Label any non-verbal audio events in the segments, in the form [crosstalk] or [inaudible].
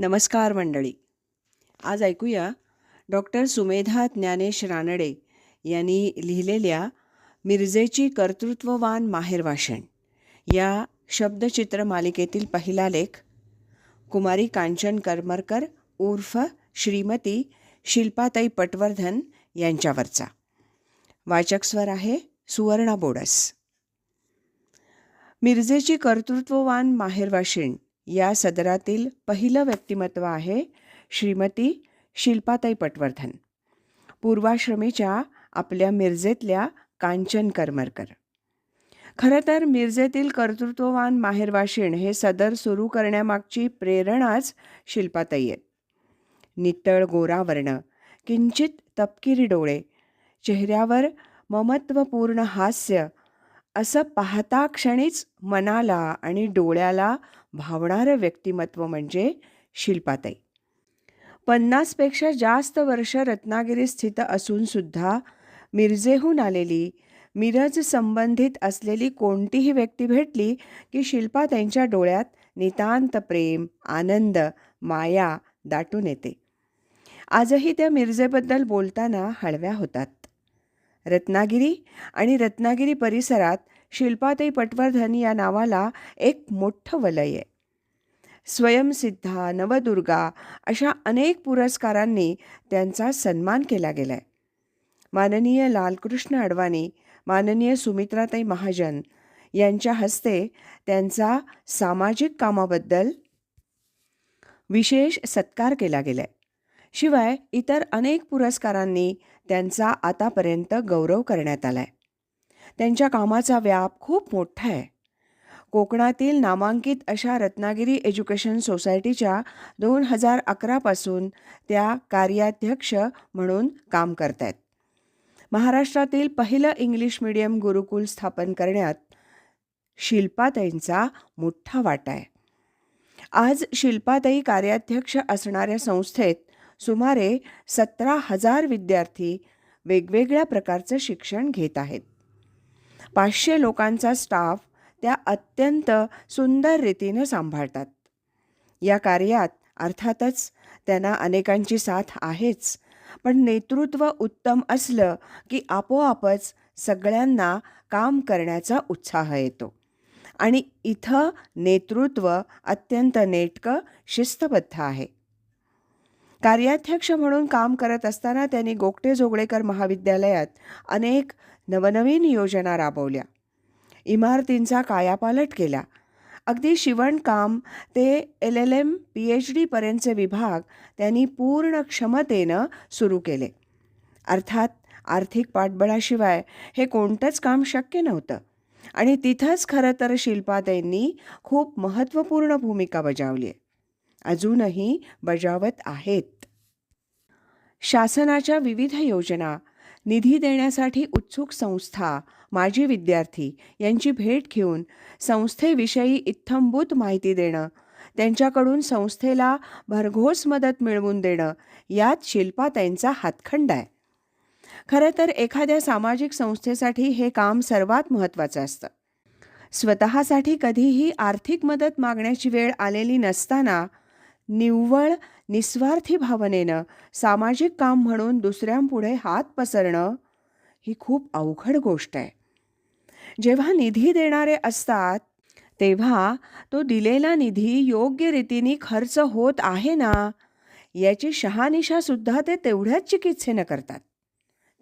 नमस्कार मंडळी. आज ऐकूया डॉक्टर सुमेधा ज्ञानेश रानडे यांनी लिहिलेल्या मिरजेची कर्तृत्ववान माहेरवाषण या शब्दचित्र मालिकेतील पहिला लेख कुमारी कांचन करमरकर उर्फ श्रीमती शिल्पाताई पटवर्धन यांच्यावरचा. वाचक स्वर आहे सुवर्णा बोडस. मिरजेची कर्तृत्ववान माहेरवाशिण या सदरातील पहिलं व्यक्तिमत्व आहे श्रीमती शिल्पाताई पटवर्धन पूर्वाश्रमीच्या आपल्या मिरजेतल्या कांचन करमरकर. खरं तर मिरजेतील कर्तृत्ववान माहेरवाशिण हे सदर सुरू करण्यामागची प्रेरणाच शिल्पाताई आहेत. नितळ गोरा वर्ण किंचित तपकिरी डोळे चेहऱ्यावर ममत्वपूर्ण हास्य असं पाहता क्षणीच मनाला आणि डोळ्याला भावणारं व्यक्तिमत्व म्हणजे शिल्पाताई. पन्नासपेक्षा जास्त वर्ष रत्नागिरी स्थित असूनसुद्धा मिरजेहून आलेली मिरज संबंधित असलेली कोणतीही व्यक्ती भेटली की शिल्पा त्यांच्या डोळ्यात नितांत प्रेम आनंद माया दाटून येते. आजही त्या मिरजेबद्दल बोलताना हळव्या होतात. रत्नागिरी आणि रत्नागिरी परिसरात शिल्पाताई पटवर्धन या नावाला एक मोठं वलय आहे. स्वयंसिद्धा नवदुर्गा अशा अनेक पुरस्कारांनी त्यांचा सन्मान केला गेला आहे माननीय लालकृष्ण अडवाणी माननीय सुमित्राताई महाजन यांच्या हस्ते त्यांचा सामाजिक कामाबद्दल विशेष सत्कार केला गेला आहे शिवाय इतर अनेक पुरस्कारांनी त्यांचा आतापर्यंत गौरव करण्यात आला आहे त्यांच्या कामाचा व्याप खूप मोठा आहे. कोकणातील नामांकित अशा रत्नागिरी एज्युकेशन सोसायटीच्या दोन हजार अकरापासून त्या कार्याध्यक्ष म्हणून काम करत आहेत महाराष्ट्रातील पहिलं इंग्लिश मिडियम गुरुकुल स्थापन करण्यात शिल्पाताईंचा मोठा वाटा आहे. आज शिल्पाताई कार्याध्यक्ष असणाऱ्या संस्थेत सुमारे सतरा हजार विद्यार्थी वेगवेगळ्या प्रकारचं शिक्षण घेत आहेत. पाचशे लोकांचा स्टाफ त्या अत्यंत सुंदर रीतीनं सांभाळतात. या कार्यात अर्थातच त्यांना अनेकांची साथ आहेच पण नेतृत्व उत्तम असलं की आपोआपच सगळ्यांना काम करण्याचा उत्साह येतो. आणि इथं नेतृत्व अत्यंत नेटकं शिस्तबद्ध आहे. कार्याध्यक्ष म्हणून काम करत असताना त्यांनी गोगटे जोगळेकर महाविद्यालयात अनेक नवनवीन योजना राबवल्या. इमारतींचा कायापालट केला. अगदी शिवणकाम ते L L M P H डीपर्यंतचे विभाग त्यांनी पूर्ण क्षमतेनं सुरू केले. अर्थात आर्थिक पाठबळाशिवाय हे कोणतंच काम शक्य नव्हतं. आणि तिथंच खरं तर शिल्पाताईंनी खूप महत्त्वपूर्ण भूमिका बजावली आहे. अजूनही बजावत आहेत. शासनाच्या विविध योजना निधी देण्यासाठी उत्सुक संस्था माजी विद्यार्थी यांची भेट घेऊन संस्थेविषयी इत्थंभूत माहिती देणं त्यांच्याकडून संस्थेला भरघोस मदत मिळवून देणं यात शिल्पा त्यांचा हातखंड आहे. खरं तर एखाद्या सामाजिक संस्थेसाठी हे काम सर्वात महत्त्वाचं असतं. स्वतःसाठी कधीही आर्थिक मदत मागण्याची वेळ आलेली नसताना निव्वळ निस्वार्थी भावनेनं सामाजिक काम म्हणून दुसऱ्यांपुढे हात पसरणं ही खूप अवघड गोष्ट आहे. जेव्हा निधी देणारे असतात तेव्हा तो दिलेला निधी योग्य रीतीने खर्च होत आहे ना याची शहानिशासुद्धा ते तेवढ्याच चिकित्सेनं करतात.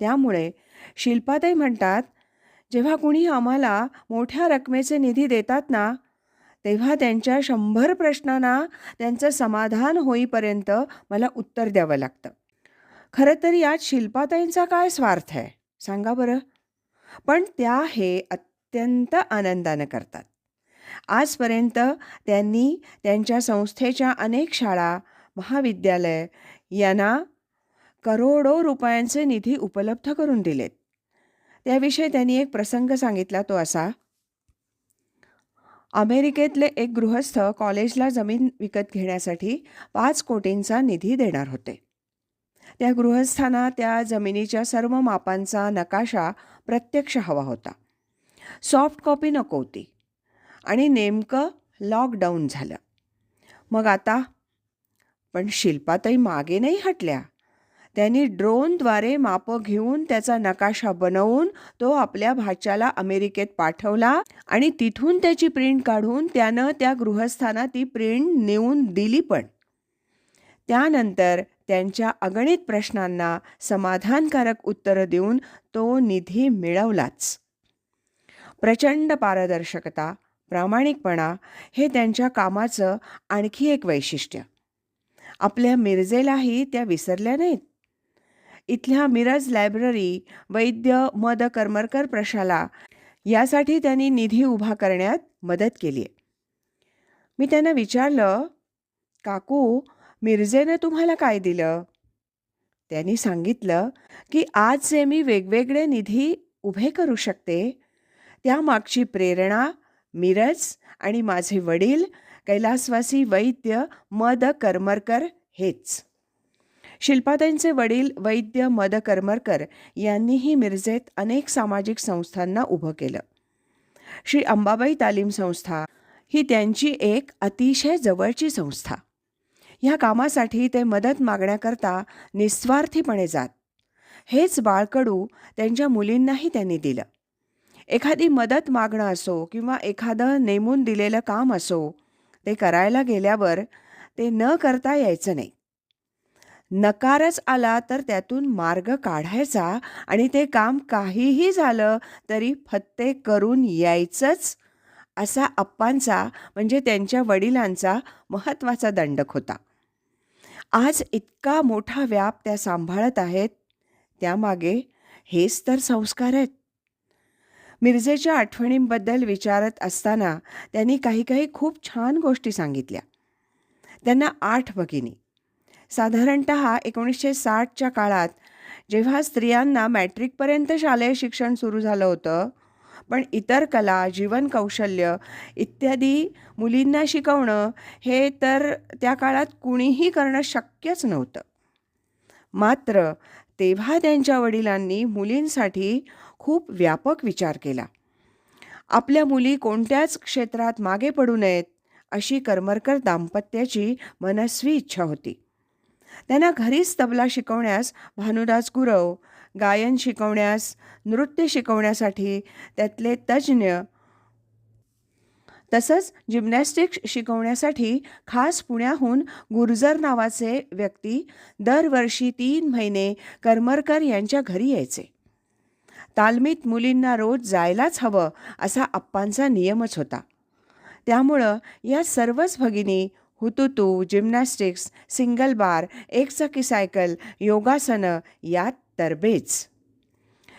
त्यामुळे शिल्पाताई म्हणतात जेव्हा कुणी आम्हाला मोठ्या रकमेचे निधी देतात ना तेव्हा त्यांच्या शंभर प्रश्नांना त्यांचं समाधान होईपर्यंत मला उत्तर द्यावं लागतं. खरं तर यात शिल्पाताईंचा काय स्वार्थ आहे? सांगा बरं. पण त्या हे अत्यंत आनंदानं करतात. आजपर्यंत त्यांनी त्यांच्या संस्थेच्या अनेक शाळा महाविद्यालय यांना करोडो रुपयांचे निधी उपलब्ध करून दिलेत. त्याविषयी त्यांनी एक प्रसंग सांगितला तो असा अमेरिकेतले एक गृहस्थ कॉलेजला जमीन विकत घेण्यासाठी पाच कोटींचा निधी देणार होते. त्या गृहस्थांना त्या जमिनीच्या सर्व मापांचा नकाशा प्रत्यक्ष हवा होता. सॉफ्ट कॉपी नको होती आणि नेमकं लॉकडाऊन झालं. मग आता? पण शिल्पाताई मागे नाही हटल्या. त्यांनी ड्रोनद्वारे मापं घेऊन त्याचा नकाशा बनवून तो आपल्या भाच्याला अमेरिकेत पाठवला आणि तिथून त्याची प्रिंट काढून त्यानं त्या गृहस्थांना ती प्रिंट नेऊन दिली पण. त्यानंतर त्यांच्या अगणित प्रश्नांना समाधानकारक उत्तरं देऊन तो निधी मिळवलाच. प्रचंड पारदर्शकता प्रामाणिकपणा हे त्यांच्या कामाचं आणखी एक वैशिष्ट्य. आपल्या मिरजेलाही त्या विसरल्या नाहीत. इथल्या मिरज लायब्ररी वैद्य मद करमरकर प्रशाला यासाठी त्यांनी निधी उभा करण्यात मदत केली आहे. मी त्यांना विचारलं काकू मिरजेनं तुम्हाला काय दिलं? त्यांनी सांगितलं की आज जे मी वेगवेगळे निधी उभे करू शकते त्यामागची प्रेरणा मिरज आणि माझे वडील कैलासवासी वैद्य मद करमरकर हेच. शिल्पाताईंचे वडील वैद्य मद करमरकर यांनीही मिरजेत अनेक सामाजिक संस्थांना उभं केलं. श्री अंबाबाई तालीम संस्था ही त्यांची एक अतिशय जवळची संस्था. ह्या कामासाठी ते मदत मागण्याकरता निस्वार्थीपणे जात. हेच बाळकडू त्यांच्या मुलींनाही त्यांनी दिलं. एखादी मदत मागणं असो किंवा एखादं नेमून दिलेलं काम असो ते करायला गेल्यावर ते न करता यायचं नाही. नकारच आला तर त्यातून मार्ग काढायचा आणि ते काम काहीही झालं तरी फत्ते करून यायचंच असा अप्पांचा म्हणजे त्यांच्या वडिलांचा महत्त्वाचा दंडक होता. आज इतका मोठा व्याप त्या सांभाळत आहेत त्यामागे हेच तर संस्कार आहेत. मिरजेच्या आठवणींबद्दल विचारत असताना त्यांनी काही काही खूप छान गोष्टी सांगितल्या. त्यांना आठ भगिनी साधारणत एकोणीसशे साठच्या काळात जेव्हा स्त्रियांना मॅट्रिकपर्यंत शालेय शिक्षण सुरू झालं होतं पण इतर कला जीवन कौशल्य इत्यादी मुलींना शिकवणं हे तर त्या काळात कुणीही करणं शक्यच नव्हतं. मात्र तेव्हा त्यांच्या वडिलांनी मुलींसाठी खूप व्यापक विचार केला. आपल्या मुली कोणत्याच क्षेत्रात मागे पडू नयेत अशी करमरकर दाम्पत्याची मनस्वी इच्छा होती. त्यांना घरीच तबला शिकवण्यास भानुदास गुरव गायन शिकवण्यास नृत्य शिकवण्यासाठी त्यातले तज्ज्ञ तसंच जिम्नॅस्टिक्स शिकवण्यासाठी खास पुण्याहून गुर्जर नावाचे व्यक्ती दरवर्षी तीन महिने करमरकर यांच्या घरी यायचे. तालमीत मुलींना रोज जायलाच हवं असा आप्पांचा नियमच होता. त्यामुळं या सर्वच भगिनी हुतुतू जिम्नॅस्टिक्स सिंगल बार एकचाकी सायकल योगासनं यात तरबेज.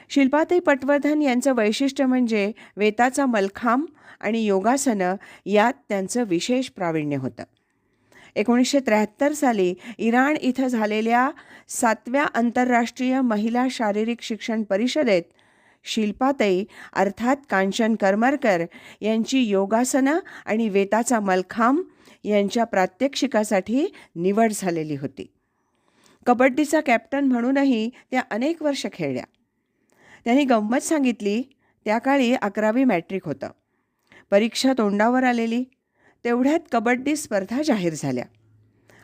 शिल्पाताई पटवर्धन यांचं वैशिष्ट्य म्हणजे वेताचा मलखांब आणि योगासनं यात त्यांचं विशेष प्रावीण्य होतं. एकोणीसशे त्र्याहत्तर साली इराण इथं झालेल्या सातव्या आंतरराष्ट्रीय महिला शारीरिक शिक्षण परिषदेत शिल्पाताई अर्थात कांचन करमरकर यांची योगासनं आणि वेताचा मलखांब यांच्या प्रात्यक्षिकासाठी निवड झालेली होती. कबड्डीचा कॅप्टन म्हणूनही त्या अनेक वर्ष खेळल्या. त्यांनी गंमत सांगितली त्या काळी अकरावी मॅट्रिक होतं. परीक्षा तोंडावर आलेली तेवढ्यात कबड्डी स्पर्धा जाहीर झाल्या.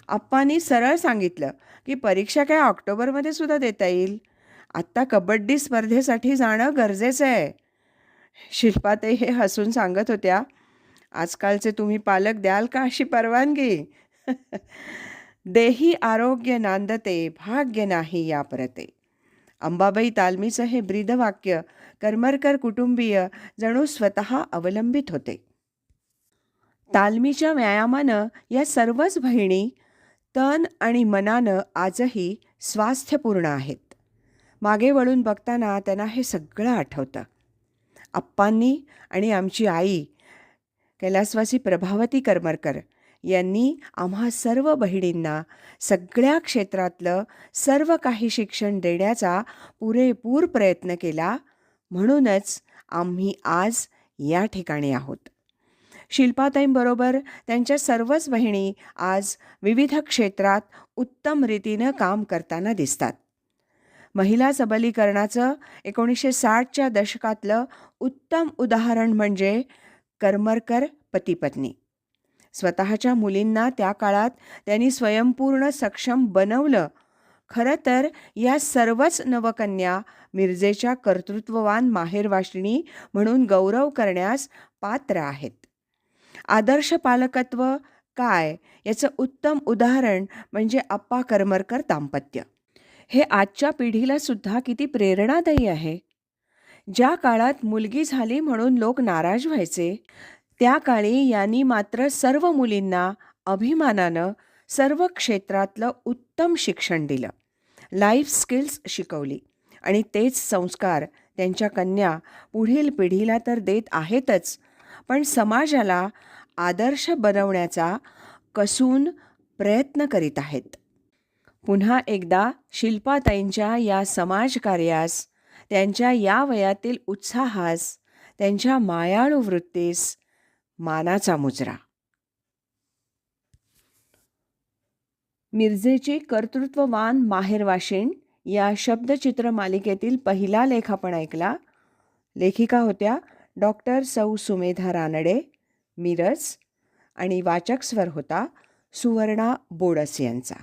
आप्पांनी सरळ सांगितलं की परीक्षा काय ऑक्टोबरमध्ये सुद्धा देता येईल? आत्ता कबड्डी स्पर्धेसाठी जाणं गरजेचं आहे. शिल्पाताई हे हसून सांगत होत्या आजकालचे तुम्ही पालक द्याल का अशी परवानगी? [laughs] देही आरोग्य नांदते भाग्य नाही या परते. अंबाबाई तालमीचं हे ब्रीदवाक्य करमरकर कुटुंबीय जणू स्वतः अवलंबित होते. तालमीच्या व्यायामानं या सर्वच बहिणी तन आणि मनानं आजही स्वास्थ्यपूर्ण आहेत. मागे वळून बघताना त्यांना हे सगळं आठवतं. आप्पांनी आणि आमची आई कैलासवासी प्रभावती करमरकर यांनी आम्हा सर्व बहिणींना सगळ्या क्षेत्रातलं सर्व काही शिक्षण देण्याचा पुरेपूर प्रयत्न केला म्हणूनच आम्ही आज या ठिकाणी आहोत. शिल्पाताईंबरोबर त्यांच्या सर्वच बहिणी आज विविध क्षेत्रात उत्तम रीतीनं काम करताना दिसतात. महिला सबलीकरणाचं एकोणीसशे साठच्या दशकातलं उत्तम उदाहरण म्हणजे करमरकर पतीपत्नी. स्वतःच्या मुलींना त्या काळात त्यांनी स्वयंपूर्ण सक्षम बनवलं. खरं तर या सर्वच नवकन्या मिरजेच्या कर्तृत्ववान माहेरवाशिणी म्हणून गौरव करण्यास पात्र आहेत. आदर्श पालकत्व काय? याचं उत्तम उदाहरण म्हणजे आप्पा करमरकर दाम्पत्य. हे आजच्या पिढीला सुद्धा किती प्रेरणादायी आहे. ज्या काळात मुलगी झाली म्हणून लोक नाराज व्हायचे त्या काळी यांनी मात्र सर्व मुलींना अभिमानानं सर्व क्षेत्रातलं उत्तम शिक्षण दिलं. लाईफ स्किल्स शिकवली आणि तेच संस्कार त्यांच्या कन्या पुढील पिढीला तर देत आहेतच पण समाजाला आदर्श बनवण्याचा कसून प्रयत्न करीत आहेत. पुन्हा एकदा शिल्पाताईंच्या या समाजकार्यास त्यांच्या या वयातील उत्साहास त्यांच्या मायाळू वृत्तीस मानाचा मुजरा. मिरजेची कर्तृत्ववान माहेरवाशिण या शब्दचित्र मालिकेतील पहिला लेख आपण ऐकला. लेखिका होत्या डॉक्टर सौ सुमेधा रानडे मिरज आणि वाचक स्वर होता सुवर्णा बोडस यांचा.